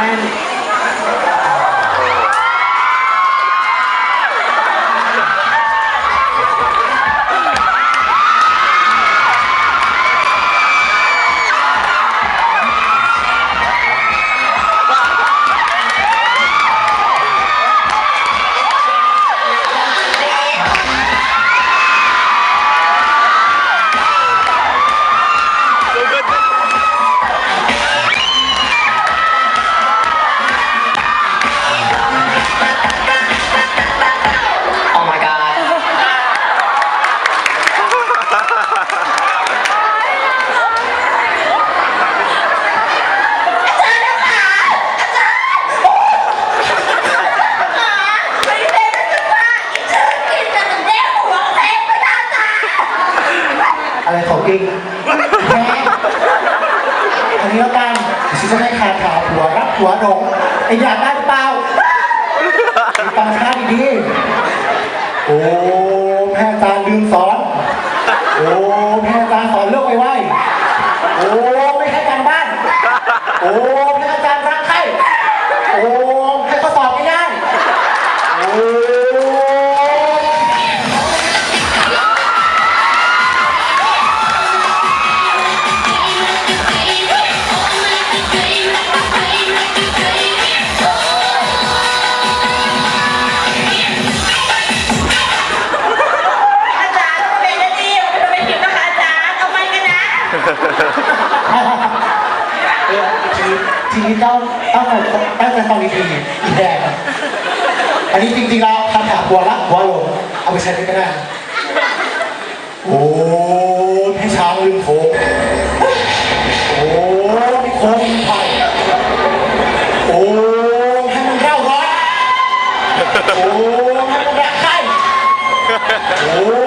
ป้ อะไรของจริงแพ้อันนี้แล้วกันฉันจะให้คาถาหัวรับหัวหลงไอ้อยากได้หรือเปล่าฟังชาดีๆโอ้แม่อาลืมสอน ไม่ไหว้โอ้ไม่ใช่การบ้าน โอ้ จริงๆต้องต้องแต่ตั้งแต่ตอนนี้ดีอีแดงอันนี้จริงๆเราคำถามหัวละหัวลงเอาไปใช้ได้ก็ได้โอ้พี่ช้างลืมโค้งโอ้พี่โค้งไปโอ้ให้มันเร่าร้อนโอ้ให้มันระคายโอ้